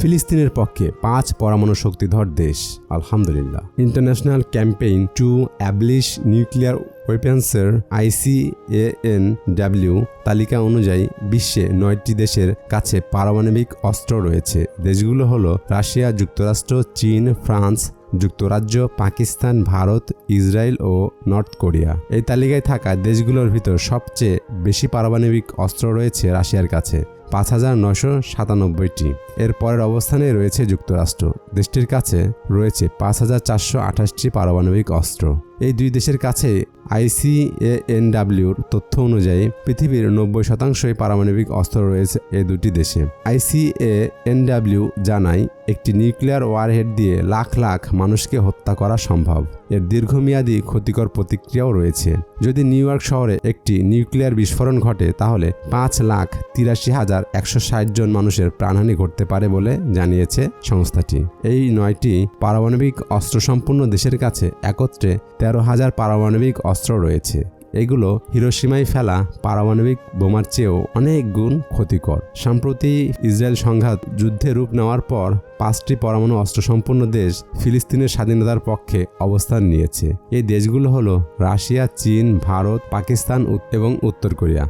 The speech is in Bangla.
ফিলিস্তিনের পক্ষে পাঁচ পরমাণু শক্তিধর দেশ, আলহামদুলিল্লাহ। International campaign to abolish nuclear ওয়েপেন্সের ICAN W তালিকা অনুযায়ী বিশ্বে নয়টি দেশের কাছে পারমাণবিক অস্ত্র রয়েছে। দেশগুলো হলো রাশিয়া, যুক্তরাষ্ট্র, চীন, ফ্রান্স, যুক্তরাজ্য, পাকিস্তান, ভারত, ইসরায়েল ও নর্থ কোরিয়া। এই তালিকায় থাকা দেশগুলোর ভিতর সবচেয়ে বেশি পারমাণবিক অস্ত্র রয়েছে রাশিয়ার কাছে। পাঁচ হাজার নশো সাতানব্বইটি। এর পরের অবস্থানে রয়েছে যুক্তরাষ্ট্র। দেশটির কাছে রয়েছে পাঁচ হাজার চারশো আঠাশটি পারমাণবিক অস্ত্র। এই দুই দেশের কাছে আইসিএএনডাব্লিউর তথ্য অনুযায়ী পৃথিবীর নব্বই শতাংশই পারমাণবিক অস্ত্র রয়েছে এই দুটি দেশে। আইসিএএনডাব্লিউ জানায়, একটি নিউক্লিয়ার ওয়ারহেড দিয়ে লাখ লাখ মানুষকে হত্যা করা সম্ভব। এর দীর্ঘমেয়াদী ক্ষতিকর প্রতিক্রিয়াও রয়েছে। যদি নিউ ইয়র্ক শহরে একটি নিউক্লিয়ার বিস্ফোরণ ঘটে, তাহলে পাঁচ লাখ তিরাশি হাজার একশো ষাট জন মানুষের প্রাণহানি ঘটতে পারে বলে জানিয়েছে সংস্থাটি। এই নয়টি পারমাণবিক অস্ত্রসম্পন্ন দেশের কাছে একত্রে তেরো হাজার পারমাণবিক অস্ত্র রয়েছে। এগুলো হিরোসীমায় ফেলা পারমাণবিক বোমার চেয়েও অনেক গুণ ক্ষতিকর। সম্প্রতি ইসরায়েল সংঘাত যুদ্ধে রূপ নেওয়ার পর পাঁচটি পরমাণু অস্ত্র সম্পন্ন দেশ ফিলিস্তিনের স্বাধীনতার পক্ষে অবস্থান নিয়েছে। এই দেশগুলো হলো রাশিয়া, চীন, ভারত, পাকিস্তান এবং উত্তর কোরিয়া।